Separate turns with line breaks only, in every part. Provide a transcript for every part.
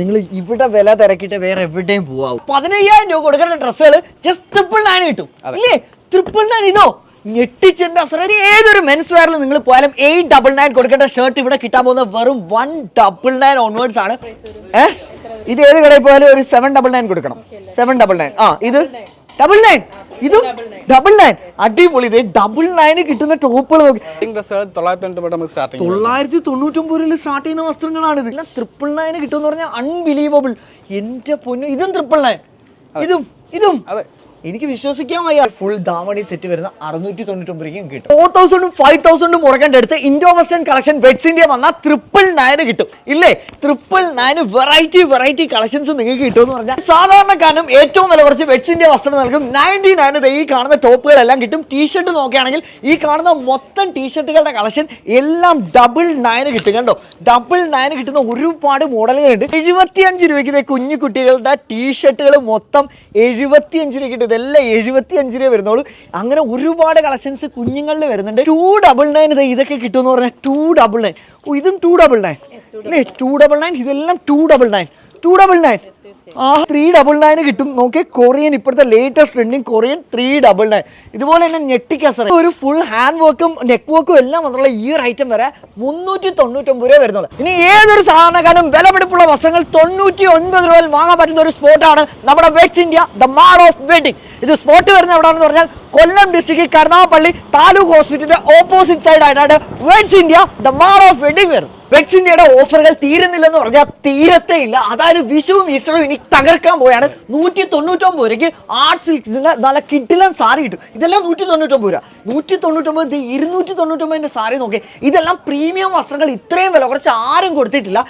നിങ്ങൾ ഇവിടെ വില തിരക്കിട്ട് വേറെ എവിടെയും പോവാം പതിനയ്യായിരം രൂപ കൊടുക്കേണ്ട ഡ്രസ്സുകൾ ജസ്റ്റ് ട്രിപ്പിൾ നയൻ കിട്ടും. അല്ലേ ട്രിപ്പിൾ നയൻ ഇതോ? ഞെട്ടിച്ചെന്റെ അസറ. ഏതൊരു മെൻസ് വെയറിൽ നിങ്ങൾ പോയാലും എയ്റ്റ് ഡബിൾ നയൻ കൊടുക്കേണ്ട ഷർട്ട് ഇവിടെ കിട്ടാൻ പോകുന്ന വെറും വൺ ഡബിൾ നയൻ ഓൺവേർഡ്സ് ആണ്. ഏഹ് ഇത് ഏത് കടയിൽ പോയാലും ഒരു സെവൻ ഡബിൾ നയൻ കൊടുക്കണം. സെവൻ ഡബിൾ നയൻ ആ ഇത്? ഡബിൾ നയൻ ഇതും ഡബിൾ നയൻ അടിപൊളി. ഇത് ഡബിൾ നയന് കിട്ടുന്ന ടോപ്പുകൾ നോക്കി.
ഡ്രസ്സുകൾ തൊള്ളായിരത്തി
തൊണ്ണൂറ്റൊമ്പതിൽ സ്റ്റാർട്ട് ചെയ്യുന്ന വസ്ത്രങ്ങളാണ് ഇത്. ട്രിപ്പിൾ നയൻ കിട്ടുമെന്ന് പറഞ്ഞാൽ അൺബിലീവബിൾ എന്റെ പൊന്നു ഇതും ട്രിപ്പിൾ നയൻ ഇതും ഇതും.
അതെ.
എനിക്ക് വിശ്വസിക്കാൻ വയ്യ. ഫുൾ ദാമണി സെറ്റ് വരുന്ന അറുന്നൂറ്റി തൊണ്ണൂറ്റൊമ്പതിലേക്കും കിട്ടും ഫോർ തൗസൻഡും ഫൈവ് തൗസൻഡും മുടക്കേണ്ട അടുത്ത് Indo western collection Weds India വന്നാൽ ട്രിപ്പിൾ നയന് കിട്ടും. ഇല്ലേ? Triple nine variety variety collections നിങ്ങൾക്ക് കിട്ടുമെന്ന് പറഞ്ഞാൽ സാധാരണക്കാരനും ഏറ്റവും വില കുറച്ച് ബെഡ്സ് ഇന്ത്യ വസ്ത്രം നൽകും. നയന്റി നയന് ഈ കാണുന്ന ടോപ്പുകളെല്ലാം കിട്ടും. ടീഷർട്ട് നോക്കുകയാണെങ്കിൽ ഈ കാണുന്ന മൊത്തം ടീഷർട്ടുകളുടെ കളക്ഷൻ എല്ലാം ഡബിൾ നയന് കിട്ടും. കണ്ടോ? ഡബിൾ നയന് കിട്ടുന്ന ഒരുപാട് മോഡലുകളുണ്ട്. എഴുപത്തിയഞ്ച് രൂപയ്ക്ക് കുഞ്ഞു കുട്ടികളുടെ ടീഷർട്ടുകൾ മൊത്തം എഴുപത്തിയഞ്ച് രൂപയ്ക്ക് കിട്ടും എഴുപത്തി അഞ്ച് രൂപ വരുന്നുള്ളൂ. അങ്ങനെ ഒരുപാട് കളക്ഷൻസ് കുഞ്ഞുങ്ങളിൽ വരുന്നുണ്ട്. ടു ഡബിൾ നയൻ ഇത് ഇതൊക്കെ കിട്ടുമെന്ന് പറഞ്ഞാൽ ടു ഡബിൾ നയൻ ഓ ഇതും ടു ഡബിൾ നയൻ അല്ലേ? ടു ഡബിൾ നയൻ ഇതെല്ലാം two double nine two double nine ആ ത്രീ ഡബിൾ നയന് കിട്ടും. നോക്കിയേ കൊറിയൻ ഇപ്പോഴത്തെ latest trending Korean three double nine ഇതുപോലെ തന്നെ ഞെട്ടിക്കസറ ഒരു ഫുൾ ഹാൻഡ് വർക്കും നെക്ക് വർക്കും എല്ലാം വന്നുള്ള ഈ ഒരു ഐറ്റം വരെ മുന്നൂറ്റി തൊണ്ണൂറ്റൊമ്പത് രൂപ വരുന്നുള്ളൂ. ഇനി ഏതൊരു സാധാരണക്കാരനും വിലപിടിപ്പുള്ള വസ്ത്രങ്ങൾ തൊണ്ണൂറ്റി ഒൻപത് രൂപയിൽ വാങ്ങാൻ പറ്റുന്ന ഒരു സ്പോട്ടാണ് നമ്മുടെ West India the mall of wedding ഇത് സ്പോട്ട് വരുന്നത് എവിടെയാണെന്ന് പറഞ്ഞാൽ കൊല്ലം ഡിസ്ട്രിക്ട് കരുനാഗപ്പള്ളി താലൂക്ക് ഹോസ്പിറ്റലിന്റെ ഓപ്പോസിറ്റ് സൈഡ് ആയിട്ടാണ് Weds India the mall of wedding വരുന്നത്. വെഡ്സ് ഇന്ത്യയുടെ ഓഫറുകൾ തീരുന്നില്ലെന്ന് പറഞ്ഞാൽ തീരത്തേ ഇല്ല അതായത് വിഷുവും ഈസ്റ്ററും ഇനി തകർക്കാൻ പോയാണ്. നൂറ്റി തൊണ്ണൂറ്റൊമ്പത് രൂപയ്ക്ക് ആർട്ട് സിൽക്സിന്റെ നല്ല കിട്ടിലും സാരി കിട്ടും. ഇതെല്ലാം നൂറ്റി തൊണ്ണൂറ്റൊമ്പത് രൂപ. നൂറ്റി തൊണ്ണൂറ്റൊമ്പത് ഇരുന്നൂറ്റി തൊണ്ണൂറ്റൊമ്പതിന്റെ സാരി നോക്കി. ഇതെല്ലാം പ്രീമിയം വസ്ത്രങ്ങൾ ഇത്രയും വില കുറച്ച് ആരും കൊടുത്തിട്ടില്ല.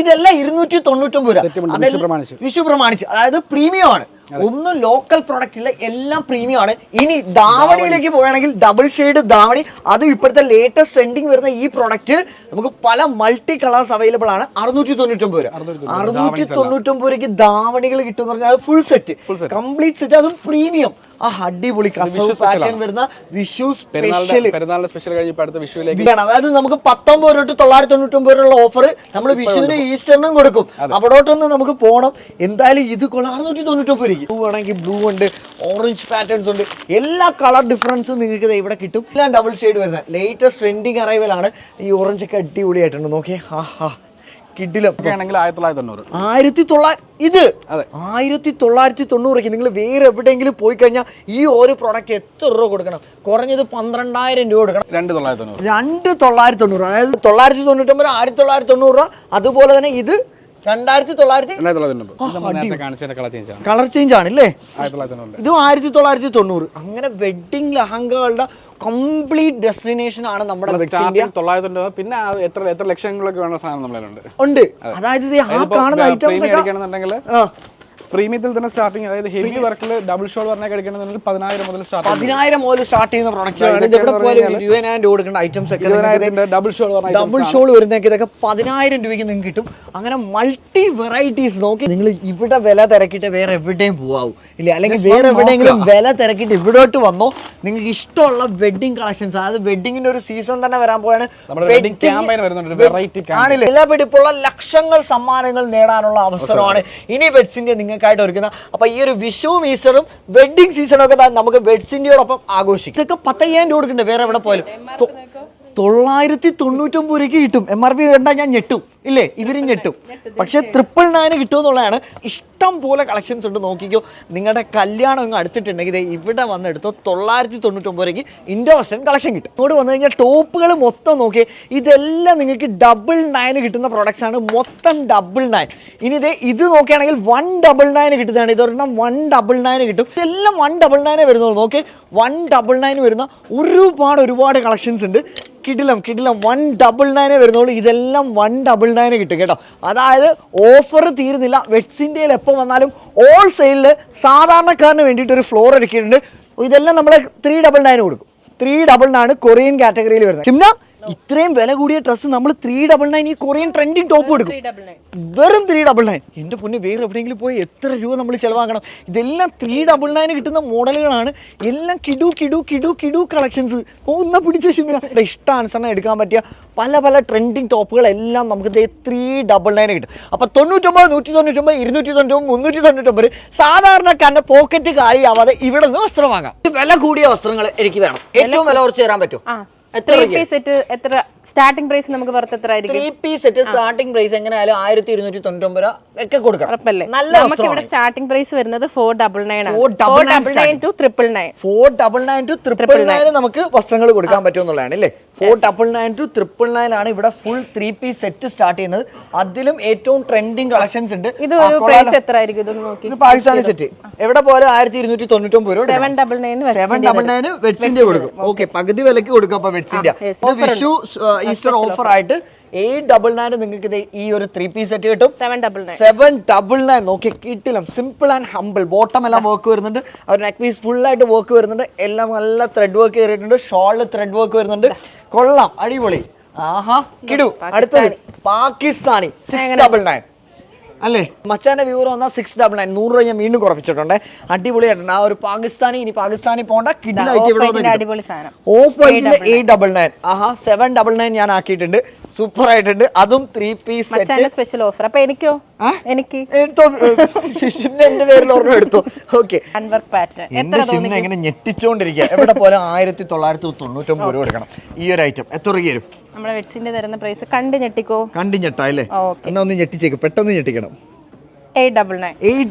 ഇതെല്ലാം ഇരുന്നൂറ്റി തൊണ്ണൂറ്റൊമ്പത് രൂപ
വിഷു പ്രമാണിച്ച്.
വിഷു പ്രമാണിച്ച്. അതായത് പ്രീമിയം ആണ് ഒന്നും ലോക്കൽ പ്രൊഡക്റ്റ് ഇല്ല എല്ലാം പ്രീമിയം ആണ്. ഇനി ധാവണിയിലേക്ക് പോവുകയാണെങ്കിൽ ഡബിൾ ഷെയ്ഡ് ധാവണി. അതും ഇപ്പോഴത്തെ ലേറ്റസ്റ്റ് ട്രെൻഡിങ് വരുന്ന ഈ പ്രൊഡക്റ്റ് നമുക്ക് പല മൾട്ടി കളേഴ്സ് അവൈലബിൾ ആണ്. അറുന്നൂറ്റി തൊണ്ണൂറ്റൊമ്പത് രൂപ. അറുന്നൂറ്റി തൊണ്ണൂറ്റൊമ്പത് രൂപയ്ക്ക് ധാവണികൾ കിട്ടും പറഞ്ഞാൽ അത് ഫുൾ സെറ്റ് കംപ്ലീറ്റ് സെറ്റ് അതും പ്രീമിയം ആ അടിപൊളി കസവ് പാറ്റേൺ. വരുന്ന വിഷു സ്പെഷ്യൽ
പെരുന്നാളിന്റെ സ്പെഷ്യൽ കഴിഞ്ഞ് അടുത്ത വിഷുവിലേക്ക്
അതായത് നമുക്ക് പത്തൊമ്പത് രൂപ തൊള്ളായിരത്തി തൊണ്ണൂറ്റൊമ്പത് രൂപയുള്ള ഓഫർ നമ്മൾ വിഷുവിന് ഈസ്റ്ററിനും കൊടുക്കും. അവിടോട്ടൊന്ന് നമുക്ക് പോകണം എന്തായാലും ഇത് അറുന്നൂറ്റി തൊണ്ണൂറ്റൊമ്പത് രൂപ ബ്ലൂ ആണെങ്കിൽ ബ്ലൂ ഉണ്ട് ഓറഞ്ച് പാറ്റേൺസ് ഉണ്ട്. എല്ലാ കളർ ഡിഫറൻസും നിങ്ങൾക്ക് ഇവിടെ കിട്ടും. എല്ലാം ഡബിൾ ഷെയ്ഡ് വരുന്ന ലേറ്റസ്റ്റ് ട്രെൻഡിങ് അറൈവൽ ആണ്. ഈ ഓറഞ്ച് ഒക്കെ അടിപൊളിയായിട്ടുണ്ട്. നോക്കിയേ. ആ ഹാ കിഡിലും
ആണെങ്കിൽ ആയിരത്തി തൊള്ളായിരത്തി തൊണ്ണൂറ്.
ആയിരത്തി തൊള്ളായിരത്തി ഇത്
അതെ.
ആയിരത്തി തൊള്ളായിരത്തി തൊണ്ണൂറയ്ക്ക് നിങ്ങൾ വേറെ എവിടെയെങ്കിലും പോയി കഴിഞ്ഞാൽ ഈ ഒരു പ്രൊഡക്റ്റ് എത്ര രൂപ കൊടുക്കണം? കുറഞ്ഞത് പന്ത്രണ്ടായിരം രൂപ കൊടുക്കണം.
രണ്ട് തൊള്ളായിരത്തി തൊണ്ണൂറ്.
രണ്ട് തൊള്ളായിരത്തി തൊണ്ണൂറ്. അതായത് തൊള്ളായിരത്തി തൊണ്ണൂറ്റൊമ്പത് ആയിരത്തി തൊള്ളായിരത്തി തൊണ്ണൂറ്. രൂപ അതുപോലെ തന്നെ ഇത് രണ്ടായിരത്തി തൊള്ളായിരത്തി
കളർ ചേഞ്ച് ആണ്.
കളർ ചേഞ്ച് ആണ് അല്ലേ ഇതും ആയിരത്തി തൊള്ളായിരത്തി തൊണ്ണൂറ്. അങ്ങനെ വെഡിങ് ലഹങ്കകളുടെ കംപ്ലീറ്റ് ഡെസ്റ്റിനേഷൻ ആണ് നമ്മുടെ
പിന്നെ എത്ര എത്ര ലക്ഷങ്ങളൊക്കെ വേണ്ട സാധനം നമ്മളുണ്ട്
ഉണ്ട്. അതായത് ആ കാണുന്ന ഐറ്റംസ് ഒക്കെ ആ.
പ്രീമിയത്തിൽ തന്നെ സ്റ്റാർട്ടിങ് അതായത് ഹെവി വർക്കിൽ ഡബിൾ ഷോൾ പറഞ്ഞാൽ അടിക്കണമെന്നുണ്ടെങ്കിൽ പതിനായിരം മുതൽ സ്റ്റാർട്ട്
പതിനായിരം മുതൽ സ്റ്റാർട്ട് ചെയ്യുന്ന പ്രൊഡക്റ്റ് കൊടുക്കേണ്ട ഐറ്റംസ് ഒക്കെ
ഡബിൾ ഷോൾ
ഡബിൾ ഷോൾ വരുന്നതൊക്കെ ഇതൊക്കെ പതിനായിരം രൂപയ്ക്ക് നിങ്ങൾക്ക് കിട്ടും. അങ്ങനെ മൾട്ടി വെറൈറ്റീസ് നോക്കി നിങ്ങൾ ഇവിടെ വില തിരക്കിയിട്ട് വേറെ എവിടെയും പോവാവും. ഇല്ല? അല്ലെങ്കിൽ വേറെ എവിടെയെങ്കിലും വില തിരക്കിയിട്ട് ഇവിടോട്ട് വന്നോ. നിങ്ങൾക്ക് ഇഷ്ടമുള്ള വെഡിങ് കളക്ഷൻസ് അതായത് വെഡിങ്ങിന്റെ ഒരു സീസൺ തന്നെ വരാൻ
campaign.
ആണില്ല? എല്ലാ പിടിപ്പുള്ള ലക്ഷങ്ങൾ സമ്മാനങ്ങൾ നേടാനുള്ള അവസരമാണ്. ഇനി വെഡ്സിന്റെ നിങ്ങൾക്കായിട്ട് ഒരുക്കുന്ന അപ്പോൾ ഈ ഒരു വിഷുവും ഈസ്റ്ററും വെഡ്ഡിംഗ് ഒക്കെ നമുക്ക് വെഡ്സിന്റെയോടൊപ്പം ആഘോഷിക്കും. ഇതൊക്കെ പത്തയ്യായിരം രൂപ കൊടുക്കുന്നുണ്ട് വേറെ എവിടെ പോയാലും. തൊള്ളായിരത്തി തൊണ്ണൂറ്റൊമ്പത് രൂപയ്ക്ക് കിട്ടും. എം ആർ പി കണ്ടാൽ ഞാൻ ഞെട്ടും. ഇല്ലേ? ഇവരും ഞെട്ടും. പക്ഷെ ട്രിപ്പിൾ നയന് കിട്ടും എന്നുള്ളതാണ് ഇഷ്ടം പോലെ കളക്ഷൻസ് ഉണ്ട്. നോക്കിക്കോ നിങ്ങളുടെ കല്യാണം ഇങ്ങ് അടുത്തിട്ടുണ്ടെങ്കിൽ ഇവിടെ വന്നെടുത്തോ തൊള്ളായിരത്തി തൊണ്ണൂറ്റൊമ്പതിലേക്ക് ഇൻഡോ കളക്ഷൻ കിട്ടും. ഇങ്ങോട്ട് വന്നു കഴിഞ്ഞാൽ ടോപ്പുകൾ മൊത്തം നോക്കിയേ ഇതെല്ലാം നിങ്ങൾക്ക് ഡബിൾ നയന് കിട്ടുന്ന പ്രോഡക്റ്റ്സ് ആണ്. മൊത്തം ഡബിൾ നയൻ ഇനി ഇതേ ഇത് നോക്കുകയാണെങ്കിൽ വൺ ഡബിൾ നയന് കിട്ടുന്നതാണ്. ഇതൊരെണ്ണം വൺ ഡബിൾ നയന് കിട്ടും. ഇതെല്ലാം വൺ ഡബിൾ നയനെ വരുന്നുള്ളൂ. നോക്കി വൺ ഡബിൾ നയന് വരുന്ന ഒരുപാട് ഒരുപാട് കളക്ഷൻസ് ഉണ്ട്. കിടിലം കിടിലം. വൺ ഡബിൾ നയനെ വരുന്നുള്ളൂ. ഇതെല്ലാം വൺ ഡബിൾ നയന് കിട്ടും കേട്ടോ. അതായത് ഓഫർ തീരുന്നില്ല. വെഡ്സിന്റെയിൽ എപ്പോൾ വന്നാലും ഓൾ സെയിലിൽ സാധാരണക്കാരന് വേണ്ടിയിട്ട് ഒരു ഫ്ലോർ എടുക്കിയിട്ടുണ്ട്. ഇതെല്ലാം നമ്മൾ ത്രീ ഡബിൾ നയന് കൊടുക്കും. ത്രീ ഡബിൾ നയൻ കൊറിയൻ കാറ്റഗറിയിൽ വരുന്നത്. ഷിംന ഇത്രയും വില കൂടിയ ഡ്രസ്സ് നമ്മൾ ത്രീ ഡബിൾ നയൻ ഈ കൊറിയൻ ട്രെൻഡിങ് ടോപ്പ് എടുക്കും. വെറും ത്രീ ഡബിൾ നയൻ എന്റെ പൊന്നെ വേറെ എവിടെയെങ്കിലും പോയി എത്ര രൂപ നമ്മൾ ചിലവാക്കണം? ഇതെല്ലാം ത്രീ ഡബിൾ നയൻ കിട്ടുന്ന മോഡലുകളാണ്. എല്ലാം കിടു കിടു കിടു കിടു കളക്ഷൻസ് ഒന്ന് പിടിച്ച ശിമിന ഇഷ്ടാനുസരണം എടുക്കാൻ പറ്റിയ പല പല ട്രെൻഡിങ് ടോപ്പുകളെല്ലാം നമുക്ക് ത്രീ ഡബിൾ നയൻ കിട്ടും. അപ്പോൾ തൊണ്ണൂറ്റൊമ്പത് നൂറ്റി തൊണ്ണൂറ്റൊമ്പത് ഇരുന്നൂറ്റി തൊണ്ണൂറ്റൊമ്പത് മുന്നൂറ്റി തൊണ്ണൂറ്റൊമ്പത് സാധാരണക്കാരന്റെ പോക്കറ്റ് കാലിയാവാതെ ഇവിടെ നിന്ന് വസ്ത്രം വാങ്ങാം. വില കൂടിയ വസ്ത്രങ്ങൾ എനിക്ക് വേണം. ഏറ്റവും വില കുറച്ച് തരാൻ പറ്റും എത്ര
സെറ്റ് എത്ര സ്റ്റാർട്ടിംഗ് പ്രൈസ് നമുക്ക് പുറത്ത് എത്ര ആയിരിക്കും
three piece set starting price എങ്ങനെയായാലും ആയിരത്തി ഇരുന്നൂറ്റി തൊണ്ണൂറ്റൊമ്പത് രൂപ ഒക്കെ കൊടുക്കണം
ഉറപ്പല്ലേ?
നല്ല
നമുക്ക് ഇവിടെ
വസ്ത്രമാണ്
സ്റ്റാർട്ടിംഗ് പ്രൈസ് വരുന്നത് ഫോർ ഡബിൾ നയൻ ആണ്.
499
four double nine two triple nine
four double nine two triple nine നമുക്ക് വസ്ത്രങ്ങൾ കൊടുക്കാൻ പറ്റുമെന്നുള്ളതാണ് അല്ലേ? Four double nine two triple nine ആണ് ഇവിടെ full three piece set start ചെയ്യുന്നത്. അതിലും ഏറ്റവും ട്രെൻഡിങ് കളക്ഷൻസ് ഉണ്ട്.
ഇത് ഒരു പ്രൈസ് എത്ര ആയിരിക്കും ഇതൊന്ന് നോക്കി.
ഇത് പാകിസ്ഥാനി സെറ്റ് എവിടെ പോലെ ആയിരത്തി ഇരുന്നൂറ്റി തൊണ്ണൂറ്റൊമ്പത് രൂപ
seven double nine
seven double nine വെഡ്സിന്റെ കൊടുക്കും. ഓക്കെ പകുതി വിലക്ക് കൊടുക്കും അപ്പൊ വെഡ്സിന്റെ ഇത് വിഷു ഈസ്റ്റർ ഓഫർ ആയിട്ട് എയ്റ്റ് ഡബിൾ നയൻ നിങ്ങൾക്ക് ഇത് ഈ ഒരു ത്രീ പീസ് സെറ്റ് കിട്ടും.
Seven double nine
seven double nine നോക്കി കിട്ടില്ല. സിമ്പിൾ ആൻഡ് ഹമ്പിൾ ബോട്ടം എല്ലാം വർക്ക് വരുന്നുണ്ട്. അവർ നെക്ക് പീസ് ഫുൾ ആയിട്ട് വർക്ക് വരുന്നുണ്ട്. എല്ലാം നല്ല ത്രെഡ് വർക്ക് കയറിയിട്ടുണ്ട് ഷോളിൽ ത്രെഡ് വർക്ക് വരുന്നുണ്ട്. കൊള്ളാം. അടിപൊളി. ആഹാ. കിടു. അടുത്തത് പാകിസ്ഥാനി. സിക്സ് ഡബിൾ നയൻ അല്ലേ? മച്ചാന്റെ വ്യൂർ വന്നാൽ സിക്സ് ഡബിൾ നയൻ നൂറ് രൂപ ഞാൻ വീണ്ടും കുറപ്പിച്ചിട്ടുണ്ട്. അടിപൊളിയായിട്ടുണ്ട്. ആ ഒരു പാകിസ്ഥാനി ഇനി പാകിസ്ഥാനി പോണ്ട. കിഡിലായിട്ട് ഇവിടെ വന്ന് ഓഫ് വൈറ്റിന്റെ എയ്റ്റ് ഡബിൾ നയൻ ആഹാ സെവൻ ഡബിൾ നയൻ ഞാൻ ആക്കിയിട്ടുണ്ട്. സൂപ്പർ ആയിട്ടുണ്ട്. അതും three piece set
special offer അപ്പൊ എനിക്കോ? എനിക്ക്.
എടുത്തോ? ശിശുവിന്റെ എന്റെ പേരിൽ ഓർമ്മ എടുത്തു? ഓക്കെ എന്റെ ശിവനെ എങ്ങനെ ഞെട്ടിച്ചോണ്ടിരിക്കുക എവിടെ പോലെ ആയിരത്തി തൊള്ളായിരത്തി തൊണ്ണൂറ്റൊമ്പത് രൂപ എടുക്കണം ഈ ഒരു ഐറ്റം എത്ര രൂപ വരും?
നമ്മുടെ വെഡ്സിന്റെ തരുന്ന പ്രൈസ് കണ്ട് ഞെട്ടിക്കോ?
കണ്ടി ഞെട്ടാ അല്ലേ? എന്നാ ഒന്ന് ഞെട്ടിച്ചേക്ക് പെട്ടെന്ന് ഞെട്ടിക്കണം.
Eight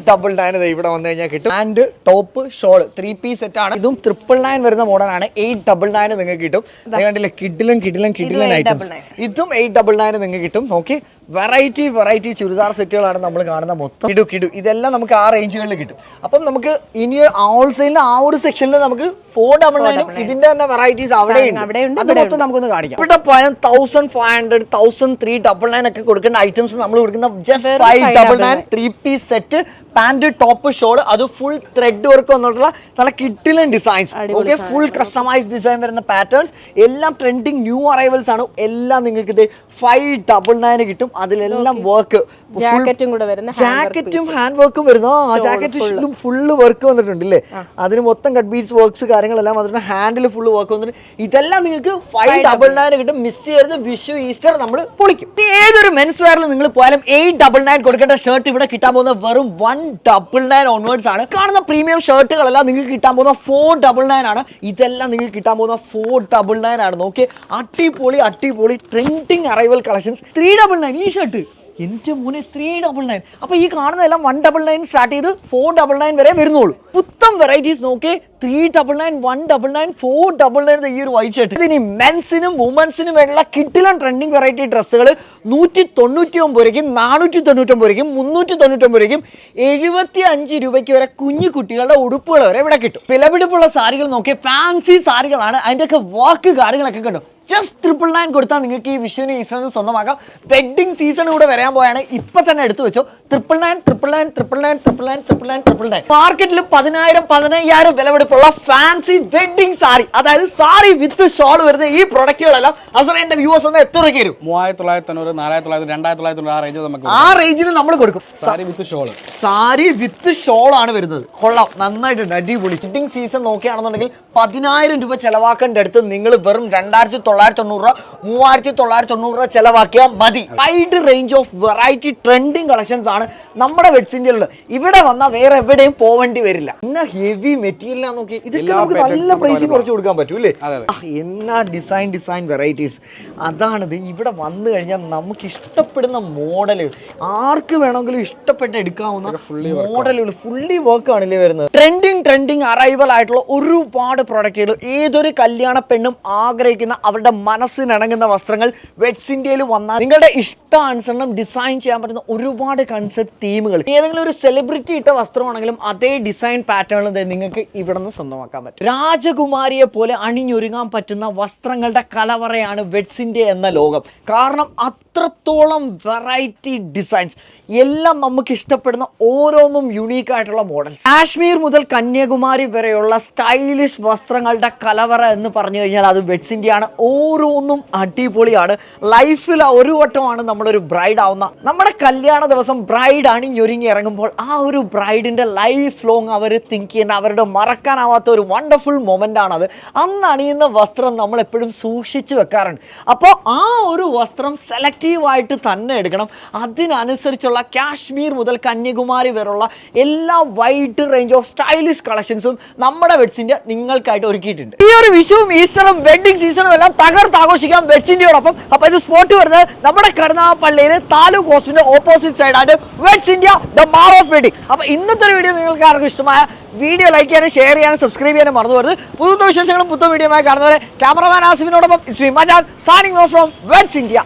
double nine.
ഇവിടെ വന്നു കഴിഞ്ഞാൽ കിട്ടും. And top shawl three piece set ആണ്. ഇതും ട്രിപ്പിൾ നയൻ വരുന്ന മോഡലാണ് എയ്റ്റ് ഡബിൾ നയൻ നിങ്ങൾക്ക് കിട്ടും. കണ്ടില്ലേ? കിഡിലും കിഡിലും കിഡിലും
ഇതും
ഐറ്റംസ്
899.
ഇതും എയ്റ്റ് ഡബിൾ നയൻ നിങ്ങൾക്ക് കിട്ടും. ഓക്കെ വെറൈറ്റി വെറൈറ്റി ചുരിദാർ സെറ്റുകളാണ് നമ്മൾ കാണുന്ന മൊത്തം കിടു കിടു. ഇതെല്ലാം നമുക്ക് ആ റേഞ്ചുകളിൽ കിട്ടും. അപ്പം നമുക്ക് ഇനി ഹോൾസെയിലിന് ആ ഒരു സെക്ഷനിൽ നമുക്ക് ഫോർ ഡബിൾ നയനും ഇതിന്റെ തന്നെ വെറൈറ്റീസ് അവിടെയുണ്ട്
അവിടെയുണ്ട്,
അത് മൊത്തം നമുക്കൊന്ന് കാണിക്കാം. ഇവിടെ പോയാൽ thousand five hundred thousand three double nine ഒക്കെ കൊടുക്കേണ്ട ഐറ്റംസ് നമ്മൾ കൊടുക്കുന്ന just five double nine three piece set pant top shawl അത് ഫുൾ ത്രെഡ് വർക്ക് വന്നിട്ടുള്ള നല്ല കിട്ടിലൻ designs okay full customise design വരുന്ന പാറ്റേൺസ് എല്ലാം ട്രെൻഡിങ് ന്യൂ അറൈവൽസ് ആണ്. എല്ലാം നിങ്ങൾക്ക് ഇത് ഫൈവ് ഡബിൾ നയൻ കിട്ടും. അതിലെല്ലാം വർക്ക്
ജാക്കറ്റും കൂടെ വരുന്ന
ജാക്കറ്റും ഹാൻഡ് വർക്കും വരുന്നു. ആ ജാക്കറ്റ് ഫുള്ള് വർക്ക് വന്നിട്ടുണ്ട് ഇല്ലേ അതിന് മൊത്തം കട്ട് ബീഡ്സ് വർക്ക്സ് കാര്യങ്ങളെല്ലാം വന്നിട്ട് ഹാൻഡിൽ ഫുള്ള് വർക്ക് വന്നിട്ടുണ്ട്. ഇതെല്ലാം നിങ്ങൾക്ക് ഫൈവ് ഡബിൾ നയൻ കിട്ടും. മിസ് ചെയ്യരുത്. വിഷു ഈസ്റ്റർ നമ്മൾ പൊളിക്കും. ഏതൊരു മെൻസ് വെയറിൽ നിങ്ങൾ പോയാലും എയ്റ്റ് ഡബിൾ നയൻ കൊടുക്കേണ്ട ഷർട്ട് ഇവിടെ കിട്ടാൻ പോകുന്ന വെറും വൺ ഡബിൾ നയൻ ഓൺവേർഡ്സ് ആണ്. കാണുന്ന പ്രീമിയം ഷർട്ടുകളെല്ലാം നിങ്ങൾക്ക് കിട്ടാൻ പോകുന്ന ഫോർ ഡബിൾ നയൻ ആണ്. ഇതെല്ലാം നിങ്ങൾക്ക് കിട്ടാൻ പോകുന്ന ഫോർ ഡബിൾ നയൻ ആണ്. നോക്കിയേ അടിപൊളി അടിപൊളി trending arrival collections three double nine ഈ ഷർട്ട് എന്റെ മോനെ ത്രീ ഡബിൾ നയൻ അപ്പോൾ ഈ കാണുന്നതെല്ലാം വൺ ഡബിൾ നയൻ സ്റ്റാർട്ട് ചെയ്ത് ഫോർ ഡബിൾ നയൻ വരെ വരുന്നുള്ളൂ. പുത്തം വെറൈറ്റീസ് നോക്കി three double nine one double nine four double nine ഈ ഒരു വൈറ്റ് ഷർട്ട് ഇതിനി മെൻസിനും വുമൻസിനും വേണ്ടിയുള്ള കിട്ടിലും ട്രെൻഡിങ് വെറൈറ്റി ഡ്രസ്സുകൾ നൂറ്റി തൊണ്ണൂറ്റി ഒമ്പത് രൂപയ്ക്കും നാനൂറ്റി തൊണ്ണൂറ്റൊമ്പത് രൂപയ്ക്കും മുന്നൂറ്റി തൊണ്ണൂറ്റൊമ്പത് രൂപയ്ക്കും എഴുപത്തി അഞ്ച് രൂപയ്ക്ക് വരെ കുഞ്ഞു കുട്ടികളുടെ ഉടുപ്പുകൾ വരെ ഇവിടെ കിട്ടും. വിലപിടിപ്പുള്ള സാരികൾ നോക്കി ഫാൻസി സാരികളാണ്. അതിന്റെയൊക്കെ വർക്ക് കാര്യങ്ങളൊക്കെ കണ്ടു? ജസ്റ്റ് ട്രിപ്പിൾ നയൻ കൊടുത്താൽ നിങ്ങൾക്ക് ഈ വിഷുവിന് ഈസ്റ്ററിന് സ്വന്തമാക്കാം. വെഡിങ് സീസൺ കൂടെ വരാൻ പോയാണ്. ഇപ്പൊ തന്നെ എടുത്തു വെച്ചോ. Triple nine triple nine triple nine triple nine triple nine triple nine മാർക്കറ്റിൽ പതിനായിരം പതിനയ്യായിരം വിലപിടിപ്പുള്ള ഫാൻസി വെഡിങ് സാരി അതായത് സാരി വിത്ത് ഷോൾ വരുന്ന ഈ പ്രൊഡക്റ്റുകളെല്ലാം അസറേന്റെ വ്യൂവേഴ്സ് ഒന്ന് എത്ര രൂപയ്ക്ക് വരും
മൂവായിരത്തി തൊള്ളായിരത്തി തൊണ്ണൂറ് നാലായിരത്തി തൊള്ളായിരത്തി രണ്ടായിരത്തി തൊള്ളായിരത്തി ആ റേഞ്ച് നമുക്ക്
ആ റേഞ്ചിന് നമ്മൾ കൊടുക്കും
sari with shawl
sari with shawl ആണ് വരുന്നത്. കൊള്ളാം. നന്നായിട്ടുണ്ട്. അടിപൊളി. സിറ്റിംഗ് സീസൺ നോക്കുകയാണെന്നുണ്ടെങ്കിൽ പതിനായിരം രൂപ ചെലവാക്കേണ്ട അടുത്ത് നിങ്ങൾ വെറും രണ്ടായിരത്തി തൊള്ളായിരത്തി തൊണ്ണൂറ് രൂപ മൂവായിരത്തി തൊള്ളായിരത്തി തൊണ്ണൂറ് രൂപ ചെലവാക്കിയാൽ മതി. Wide range of variety trending collections ആണ് നമ്മുടെ വെഡ്സിന്റെ ഉള്ളത് ഇവിടെ വന്നാൽ വേറെ എവിടെയും പോവേണ്ടി വരില്ല. പിന്നെ ഹെവി മെറ്റീരിയൽ നോക്കി. ഇതൊക്കെ നമുക്ക് നല്ല പ്രൈസിൽ കുറച്ച് കൊടുക്കാൻ പറ്റും അല്ലേ. എന്നാ ഡിസൈൻ ഡിസൈൻ വെറൈറ്റീസ് അതാണിത്. ഇവിടെ വന്നു കഴിഞ്ഞാൽ നമുക്ക് ഇഷ്ടപ്പെടുന്ന മോഡലുകൾ ആർക്ക് വേണമെങ്കിലും ഇഷ്ടപ്പെട്ട് എടുക്കാവുന്ന മോഡലുകൾ ഫുള്ളി വർക്ക് ആണല്ലേ വരുന്നത്. ട്രെൻഡിങ് ട്രെൻഡിങ് അറൈവൽ ആയിട്ടുള്ള ഒരുപാട് പ്രൊഡക്റ്റുകൾ ഏതൊരു കല്യാണ പെണ്ണും ആഗ്രഹിക്കുന്ന അവരുടെ മനസ്സിനിണങ്ങുന്ന വസ്ത്രങ്ങൾ വെഡ്സ് ഇന്ത്യയിൽ വന്നാൽ നിങ്ങളുടെ ഇഷ്ടാനുസരണം ഡിസൈൻ ചെയ്യാൻ പറ്റുന്ന ഒരുപാട് കൺസെപ്റ്റ് തീമുകൾ ഏതെങ്കിലും ഒരു സെലിബ്രിറ്റി ഇട്ട വസ്ത്രമാണെങ്കിലും അതേ ഡിസൈൻ പാറ്റേണിൽ നിങ്ങൾക്ക് ഇവിടെ നിന്ന് സ്വന്തമാക്കാൻ പറ്റും രാജകുമാരിയെ പോലെ അണിഞ്ഞൊരുങ്ങാൻ പറ്റുന്ന വസ്ത്രങ്ങളുടെ കലവറയാണ് വെഡ്സിന്റെ എന്ന ലോകം. കാരണം അത്രത്തോളം വെറൈറ്റി ഡിസൈൻസ് എല്ലാം നമുക്ക് ഇഷ്ടപ്പെടുന്ന ഓരോന്നും യുണീക്ക് ആയിട്ടുള്ള മോഡൽസ് കാശ്മീർ മുതൽ കന്യാകുമാരി വരെയുള്ള സ്റ്റൈലിഷ് വസ്ത്രങ്ങളുടെ കലവറ എന്ന് പറഞ്ഞു കഴിഞ്ഞാൽ അത് വെഡ്സിന്റെ ആണ് ഓരോന്നും അടിപൊളിയാണ്. ലൈഫിൽ ഒരു വട്ടമാണ് നമ്മളൊരു ബ്രൈഡ് ആവുന്ന. നമ്മുടെ കല്യാണ ദിവസം ബ്രൈഡ് അണിഞ്ഞൊരുങ്ങി ഇറങ്ങുമ്പോൾ ആ ഒരു ബ്രൈഡിന്റെ ലൈഫ് ലോങ് അവർ തിങ്ക് ചെയ്യുന്ന അവരുടെ മറക്കാനാവാത്ത ഒരു വണ്ടർഫുൾ മൊമെന്റ് ആണത്. അന്ന് അണിയുന്ന വസ്ത്രം നമ്മൾ എപ്പോഴും സൂക്ഷിച്ചു വെക്കാറുണ്ട്. അപ്പോൾ ആ ഒരു വസ്ത്രം സെലക്റ്റീവായിട്ട് തന്നെ എടുക്കണം. അതിനനുസരിച്ചുള്ള കാശ്മീർ മുതൽ കന്യാകുമാരി വരെയുള്ള എല്ലാ വൈഡ് റേഞ്ച് ഓഫ് സ്റ്റൈലിഷ് കളക്ഷൻസും നമ്മുടെ വെഡ്സിന്റെ നിങ്ങൾക്കായിട്ട് ഒരുക്കിയിട്ടുണ്ട്. ഈ ഒരു വിഷുവും ഈസ്റ്ററും വെഡ്ഡിംഗ് സീസണും എല്ലാം തകർത്ത് ആഘോഷിക്കാം വെഡ്സിന്റെയോടൊപ്പം അപ്പോൾ ഇത് സ്പോട്ട് വരുന്നത് നമ്മുടെ കരുനാഗപ്പള്ളിയിൽ താലൂക്ക് ഹോസ്പിറ്റലിന്റെ ഓപ്പോസിറ്റ് സൈഡായിട്ട് Weds India the mall of wedding അപ്പോൾ ഇന്നത്തെ ഒരു വീഡിയോ നിങ്ങൾക്ക് ആർക്കും ഇഷ്ടമായ വീഡിയോ ലൈക്ക് ചെയ്യാനും ഷെയർ ചെയ്യാനും സബ്സ്ക്രൈബ് ചെയ്യാനും മറന്നു പോകരുത് പുതുത്ത വിശേഷങ്ങളും പുത്തൻ വീഡിയോയുമായി കാണുന്നവരെ cameraman ആസിഫിനോടൊപ്പം Shri Majan signing off from West India